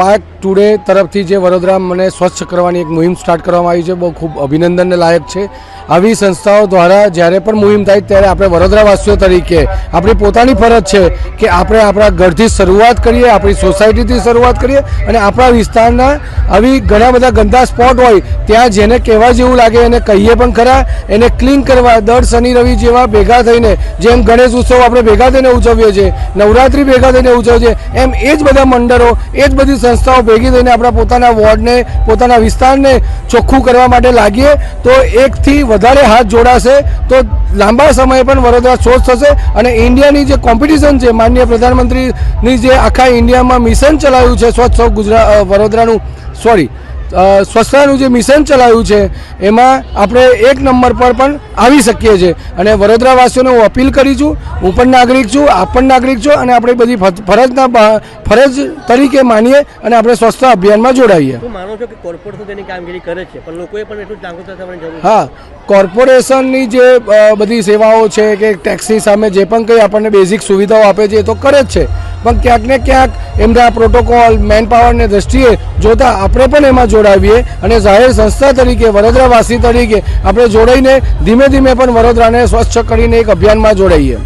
Park today તરફથી જે વડોદરા મને સ્વચ્છ કરવાની એક મુહિમ સ્ટાર્ટ કરવામાં આવી છે, બહુ ખૂબ અભિનંદનને લાયક છે. આવી સંસ્થાઓ દ્વારા જ્યારે પણ મુહિમ થાય ત્યારે આપણે વડોદરાવાસીઓ તરીકે આપણી પોતાની ફરજ છે કે આપણે આપણા ઘરથી શરૂઆત કરીએ, આપણી સોસાયટીથી શરૂઆત કરીએ અને આપણા વિસ્તારના આવી ઘણા બધા ગંદા સ્પોટ હોય ત્યાં જેને કહેવા જેવું લાગે એને કહીએ પણ ખરા, એને ક્લીન કરવા, દર શનિ રવિ જેવા ભેગા થઈને, જેમ ગણેશ ઉત્સવ આપણે ભેગા થઈને ઉજવીએ છીએ, નવરાત્રિ ભેગા થઈને ઉજવીએ છીએ, એમ એ જ બધા મંડળો, એ જ બધી સંસ્થાઓ ભેગી થઈને આપણા પોતાના વોર્ડને, પોતાના વિસ્તારને ચોખ્ખું કરવા માટે લાગીએ, તો એકથી વધારે હાથ જોડાશે, તો લાંબા સમયે પણ વડોદરા સ્વચ્છ થશે અને ઇન્ડિયાની જે કોમ્પિટિશન છે, માનનીય પ્રધાનમંત્રીની જે આખા ઇન્ડિયામાં મિશન ચલાવ્યું છે, સ્વચ્છ ગુજરાત વડોદરાનું સોરી સ્વચ્છતાનું જે મિશન ચલાવ્યું છે એમાં આપણે એક નંબર પર પણ આવી શકીએ છીએ. અને વડોદરાવાસીઓને હું અપીલ કરી છું હું પણ નાગરિક છું આપ પણ નાગરિક છો અને આપણે બધી ફરજના ફરજ તરીકે માનીએ અને આપણે સ્વચ્છતા અભિયાનમાં જોડાઈએ. હા કોર્પોરેશનની જે બધી સેવાઓ છે કે ટેક્સી સામે જે પણ કંઈ આપણને બેઝિક સુવિધાઓ આપે છે એ તો કરે જ છે. પણ ક્યાંક ને ક્યાંક એમના પ્રોટોકોલ મેન પાવરની દ્રષ્ટિએ જોતા આપણે પણ એમાં જોડાવીએ અને જાહેર સંસ્થા તરીકે, વડોદરાવાસી તરીકે આપણે જોડાઈને ધીમે ધીમે પણ વડોદરાને સ્વચ્છ કરીને એક અભિયાનમાં જોડાઈએ.